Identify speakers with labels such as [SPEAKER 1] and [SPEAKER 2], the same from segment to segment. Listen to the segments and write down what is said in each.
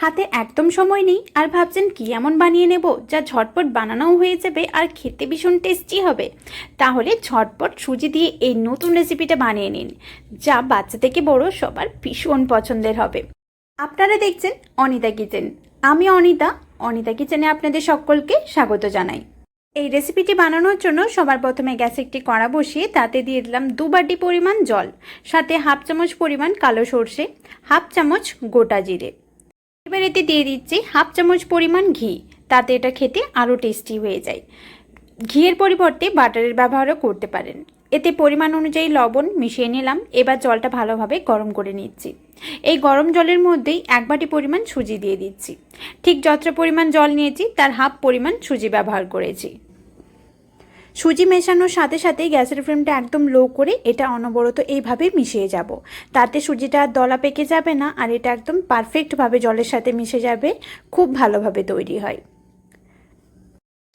[SPEAKER 1] হাতে একদম সময় নেই আর ভাবছেন কি এমন বানিয়ে নেব যা ঝটপট বানানোও হয়ে যাবে আর খেতে ভীষণ টেস্টি হবে। তাহলে ঝটপট সুজি দিয়ে এই নতুন রেসিপিটা বানিয়ে নিন, যা বাচ্চা থেকে বড় সবার ভীষণ পছন্দের হবে। আপনারা দেখছেন অনিতা কিচেন। আমি অনিতা অনিতা কিচেনে আপনাদের সকলকে স্বাগত জানাই। এই রেসিপিটি বানানোর জন্য সবার প্রথমে গ্যাসে একটি কড়া বসিয়ে তাতে দিয়ে দিলাম দু বাটি পরিমাণ জল, সাথে হাফ চামচ পরিমাণ কালো সর্ষে, হাফ চামচ গোটা জিরে। এবার এতে দিয়ে দিচ্ছি হাফ চামচ পরিমাণ ঘি। তাতে এটা খেতে আরও টেস্টি হয়ে যায়। ঘিয়ের পরিবর্তে বাটারের ব্যবহারও করতে পারেন। এতে পরিমাণ অনুযায়ী লবণ মিশিয়ে নিলাম। এবার জলটা ভালোভাবে গরম করে নিচ্ছি। এই গরম জলের মধ্যেই এক বাটি পরিমাণ সুজি দিয়ে দিচ্ছি। ঠিক যতটা পরিমাণ জল নিয়েছি, তার হাফ পরিমাণ সুজি ব্যবহার করেছি। সুজি মেশানোর সাথে সাথে গ্যাসের ফ্লেমটা একদম লো করে এটা অনবরত এইভাবে মিশিয়ে যাব। তাতে সুজিটা আর দলা পেকে যাবে না আর এটা একদম পারফেক্টভাবে জলের সাথে মিশে যাবে, খুব ভালোভাবে তৈরি হয়।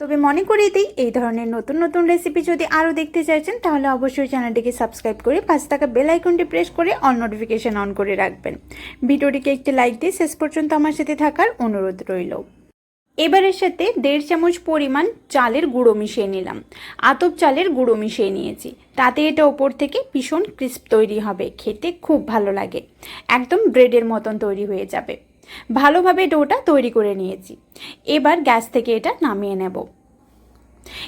[SPEAKER 1] তবে মনে করিয়ে দিই, এই ধরনের নতুন নতুন রেসিপি যদি আরও দেখতে চাইছেন, তাহলে অবশ্যই চ্যানেলটিকে সাবস্ক্রাইব করে পাঁচ টাকা বেল আইকনটি প্রেস করে অল নোটিফিকেশান অন করে রাখবেন। ভিডিওটিকে একটি লাইক দিয়ে শেষ পর্যন্ত আমার সাথে থাকার অনুরোধ রইল। এবারের সাথে দেড় চামচ পরিমাণ চালের গুঁড়ো মিশিয়ে নিলাম। আতপ চালের গুঁড়ো মিশিয়ে নিয়েছি। তাতে এটা ওপর থেকে ভীষণ ক্রিস্প তৈরি হবে। খেতে খুব ভালো লাগে। একদম ব্রেডের মতন তৈরি হয়ে যাবে। ভালোভাবে ডোটা তৈরি করে নিয়েছি। এবার গ্যাস থেকে এটা নামিয়ে নেব।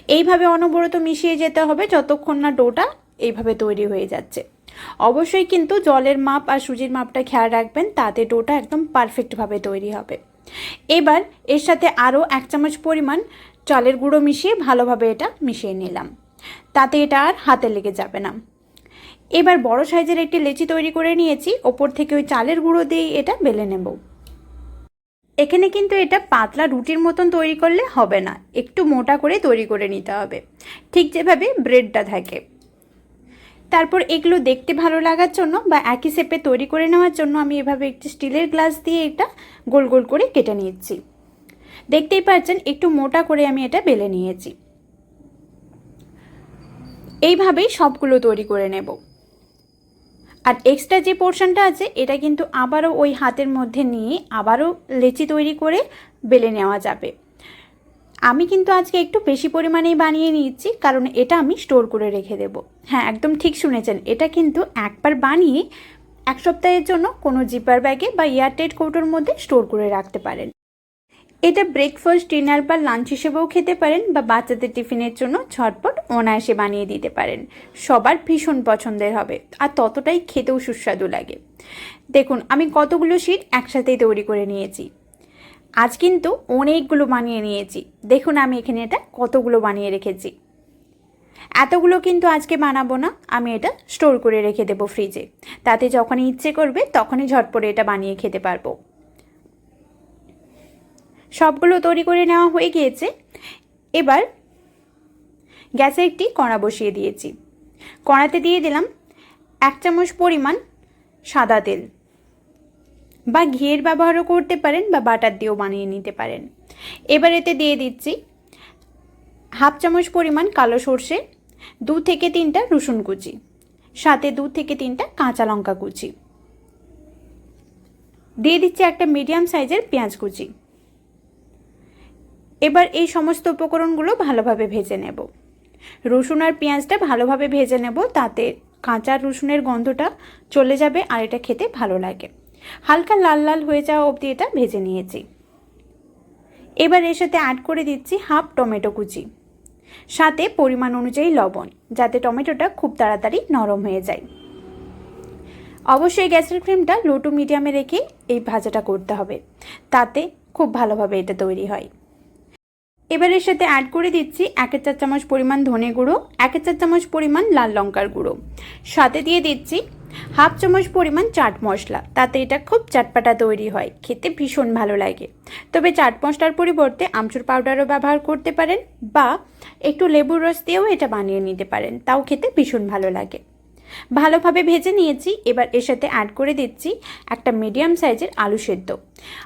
[SPEAKER 1] এইভাবে অনবরত মিশিয়ে যেতে হবে যতক্ষণ না ডোটা এইভাবে তৈরি হয়ে যাচ্ছে। অবশ্যই কিন্তু জলের মাপ আর সুজির মাপটা খেয়াল রাখবেন, তাতে ডোটা একদম পারফেক্টভাবে তৈরি হবে। এবার এর সাথে আরও এক চামচ পরিমাণ চালের গুঁড়ো মিশিয়ে ভালোভাবে এটা মিশিয়ে নিলাম। তাতে এটা আর হাতে লেগে যাবে না। এবার বড় সাইজের একটি লেচি তৈরি করে নিয়েছি। ওপর থেকে ওই চালের গুঁড়ো দিয়ে এটা বেলে নেব। এখানে কিন্তু এটা পাতলা রুটির মতন তৈরি করলে হবে না। একটু মোটা করে তৈরি করে নিতে হবে। ঠিক যেভাবে ব্রেডটা থাকে। তারপর এগুলো দেখতে ভালো লাগার জন্য বা একই শেপে তৈরি করে নেওয়ার জন্য আমি এভাবে একটি স্টিলের গ্লাস দিয়ে এটা গোল গোল করে কেটে নিচ্ছি দেখতেই পাচ্ছেন, একটু মোটা করে আমি এটা বেলে নিয়েছি। এইভাবেই সবগুলো তৈরি করে নেব। আর এক্সট্রা যে পোর্শনটা আছে, এটা কিন্তু আবারও ওই হাতের মধ্যে নিয়ে আবারও লেচি তৈরি করে বেলে নেওয়া যাবে। আমি কিন্তু আজকে একটু বেশি পরিমাণেই বানিয়ে নিচ্ছি কারণ এটা আমি স্টোর করে রেখে দেব। হ্যাঁ একদম ঠিক শুনেছেন। এটা কিন্তু একবার বানিয়ে এক সপ্তাহের জন্য কোনো জিপার ব্যাগে বা এয়ারটাইট কৌটোর মধ্যে স্টোর করে রাখতে পারেন। এটা ব্রেকফাস্ট, ডিনার বা লাঞ্চ হিসেবেও খেতে পারেন বা বাচ্চাদের টিফিনের জন্য ঝটপট অনায়াসে বানিয়ে দিতে পারেন। সবার ভীষণ পছন্দের হবে আর ততটাই খেতেও সুস্বাদু লাগে। দেখুন, আমি কতগুলো শিট একসাথেই তৈরি করে নিয়েছি। আজ কিন্তু অনেকগুলো বানিয়ে নিয়েছি। দেখুন আমি এখানে এটা কতগুলো বানিয়ে রেখেছি। এতগুলো কিন্তু আজকে বানাবো না, আমি এটা স্টোর করে রেখে দেবো ফ্রিজে। তাতে যখনই ইচ্ছে করবে তখনই ঝটপটে এটা বানিয়ে খেতে পারব। সবগুলো তৈরি করে নেওয়া হয়ে গিয়েছে। এবার গ্যাসে একটি কড়া বসিয়ে দিয়েছি। কড়াতে দিয়ে দিলাম এক চামচ পরিমাণ সাদা তেল। বা ঘিয়ের ব্যবহারও করতে পারেন বা বাটার দিয়েও বানিয়ে নিতে পারেন। এবার এতে দিয়ে দিচ্ছি হাফ চামচ পরিমাণ কালো সর্ষে, দু থেকে তিনটা রসুন কুচি, সাথে দু থেকে তিনটা কাঁচা লঙ্কা কুচি। দিয়ে দিচ্ছি একটা মিডিয়াম সাইজের পেঁয়াজ কুচি। এবার এই সমস্ত উপকরণগুলো ভালোভাবে ভেজে নেব। রসুন আর পেঁয়াজটা ভালোভাবে ভেজে নেব, তাতে কাঁচা রসুনের গন্ধটা চলে যাবে আর এটা খেতে ভালো লাগে। হালকা লাল লাল হয়ে যাওয়া অবধি এটা ভেজে নিয়েছি। এবার এর সাথে অ্যাড করে দিচ্ছি হাফ টমেটো কুচি। সাথে পরিমাণ অনুযায়ী লবণ, যাতে টমেটোটা খুব তাড়াতাড়ি নরম হয়ে যায়। অবশ্যই গ্যাসের ফ্লেমটা লো টু মিডিয়ামে রেখে এই ভাজাটা করতে হবে, তাতে খুব ভালোভাবে এটা তৈরি হয়। এবার এর সাথে অ্যাড করে দিচ্ছি এক চার চামচ পরিমাণ ধনে গুঁড়ো, এক চার চামচ পরিমাণ লাল লঙ্কার গুঁড়ো। সাথে দিয়ে দিচ্ছি হাফ চামচ পরিমাণ চাট মশলা, তাতে এটা খুব চাটপাটা তৈরি হয়, খেতে ভীষণ ভালো লাগে। তবে চাট মশলার পরিবর্তে আমচুর পাউডারও ব্যবহার করতে পারেন বা একটু লেবুর রস দিয়েও এটা বানিয়ে নিতে পারেন, তাও খেতে ভীষণ ভালো লাগে। ভালোভাবে ভেজে নিয়েছি, এবার এর সাথে অ্যাড করে দিচ্ছি একটা মিডিয়াম সাইজের আলু সেদ্ধ।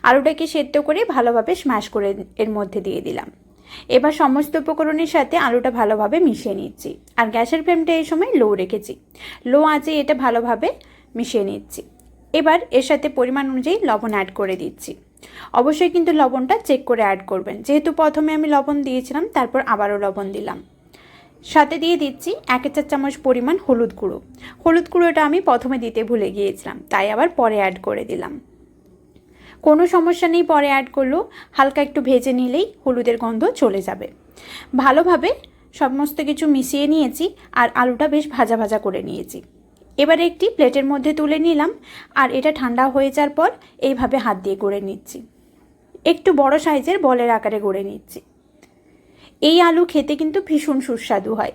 [SPEAKER 1] আলুটাকে সেদ্ধ করে ভালোভাবে স্ম্যাশ করে এর মধ্যে দিয়ে দিলাম। এবার সমস্ত উপকরণের সাথে আলুটা ভালোভাবে মিশিয়ে নিচ্ছি। আর গ্যাসের ফ্লেমটা এই সময় লো রেখেছি। লো আঁচে এটা ভালোভাবে মিশিয়ে নিচ্ছি। এবার এর সাথে পরিমাণ অনুযায়ী লবণ অ্যাড করে দিচ্ছি। অবশ্যই কিন্তু লবণটা চেক করে অ্যাড করবেন। যেহেতু প্রথমে আমি লবণ দিয়েছিলাম, তারপর আবারও লবণ দিলাম। সাথে দিয়ে দিচ্ছি এক চার চামচ পরিমাণ হলুদ গুঁড়ো। হলুদ গুঁড়োটা আমি প্রথমে দিতে ভুলে গিয়েছিলাম, তাই আবার পরে অ্যাড করে দিলাম। কোনো সমস্যা নেই, পরে অ্যাড করলেও হালকা একটু ভেজে নিলেই হলুদের গন্ধ চলে যাবে। ভালোভাবে সমস্ত কিছু মিশিয়ে নিয়েছি আর আলুটা বেশ ভাজা ভাজা করে নিয়েছি। এবারে একটি প্লেটের মধ্যে তুলে নিলাম আর এটা ঠান্ডা হয়ে যাওয়ার পর এইভাবে হাত দিয়ে গড়ে নিচ্ছি। একটু বড় সাইজের বলের আকারে গড়ে নিচ্ছি। এই আলু খেতে কিন্তু ভীষণ সুস্বাদু হয়।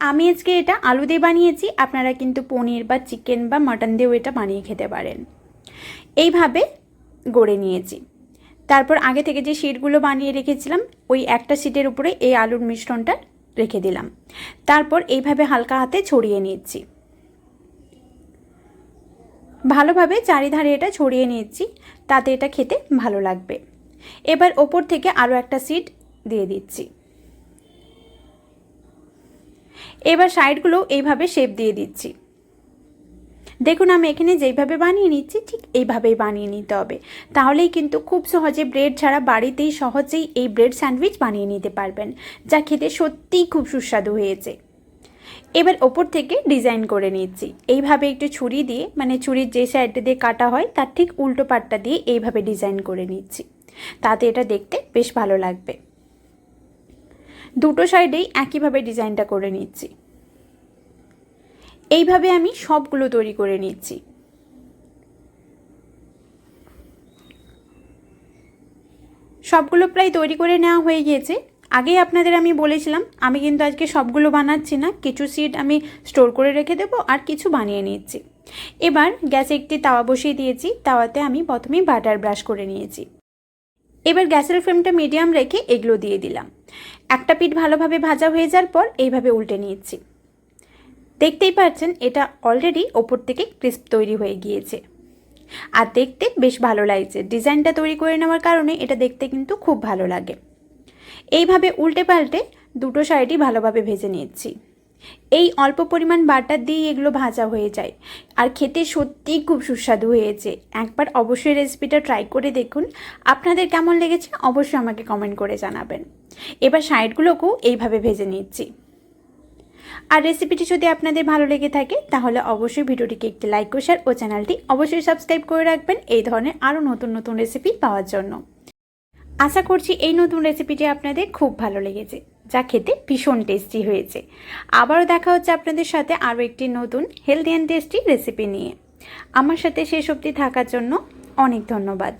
[SPEAKER 1] আমি আজকে এটা আলু দিয়ে বানিয়েছি, আপনারা কিন্তু পনির বা চিকেন বা মাটন দিয়েও এটা বানিয়ে খেতে পারেন। এইভাবে গড়ে নিয়েছি। তারপর আগে থেকে যে শিটগুলো বানিয়ে রেখেছিলাম, ওই একটা শিটের উপরে এই আলুর মিশ্রণটা রেখে দিলাম। তারপর এইভাবে হালকা হাতে ছড়িয়ে নিচ্ছি ভালোভাবে চারিধারে এটা ছড়িয়ে নিচ্ছি তাতে এটা খেতে ভালো লাগবে। এবার ওপর থেকে আরও একটা সিট দিয়ে দিচ্ছি। এবার সাইডগুলো এইভাবে শেপ দিয়ে দিচ্ছি। দেখুন, আমি এখানে যেইভাবে বানিয়ে নিচ্ছি, ঠিক এইভাবেই বানিয়ে নিতে হবে। তাহলেই কিন্তু খুব সহজে ব্রেড ছাড়া বাড়িতেই সহজেই এই ব্রেড স্যান্ডউইচ বানিয়ে নিতে পারবেন, যা খেতে সত্যিই খুব সুস্বাদু হয়েছে। এবার ওপর থেকে ডিজাইন করে নিচ্ছি। এইভাবে একটু ছুরি দিয়ে মানে ছুরির যে সাইডটা দিয়ে কাটা হয়, তার ঠিক উল্টো পাটটা দিয়ে এইভাবে ডিজাইন করে নিচ্ছি। তাতে এটা দেখতে বেশ ভালো লাগবে। দুটো সাইডেই একইভাবে ডিজাইনটা করে নিচ্ছি। এইভাবে আমি সবগুলো তৈরি করে নিচ্ছি। সবগুলো প্রায় তৈরি করে নেওয়া হয়ে গিয়েছে। আগেই আপনাদের আমি বলেছিলাম, আমি কিন্তু আজকে সবগুলো বানাচ্ছি না, কিছু সিট আমি স্টোর করে রেখে দেবো আর কিছু বানিয়ে নিচ্ছি। এবার গ্যাসে একটি তাওয়া বসিয়ে দিয়েছি, তাওয়াতে আমি প্রথমেই বাটার ব্রাশ করে নিয়েছি। এবার গ্যাসের ফ্লেমটা মিডিয়াম রেখে এগুলো দিয়ে দিলাম। একটা পিঠ ভালোভাবে ভাজা হয়ে যাওয়ার পর এইভাবে উল্টে নিয়েছি দেখতেই পাচ্ছেন এটা অলরেডি ওপর থেকে ক্রিস্প তৈরি হয়ে গিয়েছে। আর দেখতে বেশ ভালো লাগছে। ডিজাইনটা তৈরি করে নেওয়ার কারণে এটা দেখতে কিন্তু খুব ভালো লাগে। এইভাবে উল্টে পাল্টে দুটো সাইডই ভালোভাবে ভেজে নিচ্ছি। এই অল্প পরিমাণ বাটার দিয়ে এগুলো ভাজা হয়ে যায়। আর খেতে সত্যিই খুব সুস্বাদু হয়েছে। একবার অবশ্যই রেসিপিটা ট্রাই করে দেখুন। আপনাদের কেমন লেগেছে অবশ্যই আমাকে কমেন্ট করে জানাবেন। এবার সাইডগুলোকেও এইভাবে ভেজে নিচ্ছি। আর রেসিপিটি যদি আপনাদের ভালো লেগে থাকে, তাহলে অবশ্যই ভিডিওটিকে একটি লাইক ও শেয়ার ও চ্যানেলটি অবশ্যই সাবস্ক্রাইব করে রাখবেন এই ধরনের আরও নতুন নতুন রেসিপি পাওয়ার জন্য। আশা করছি এই নতুন রেসিপিটি আপনাদের খুব ভালো লেগেছে, যা খেতে ভীষণ টেস্টি হয়েছে। আবারও দেখা হচ্ছে আপনাদের সাথে আরও একটি নতুন হেলদি অ্যান্ড টেস্টি রেসিপি নিয়ে। আমার সাথে শেষ অবধি থাকার জন্য অনেক ধন্যবাদ।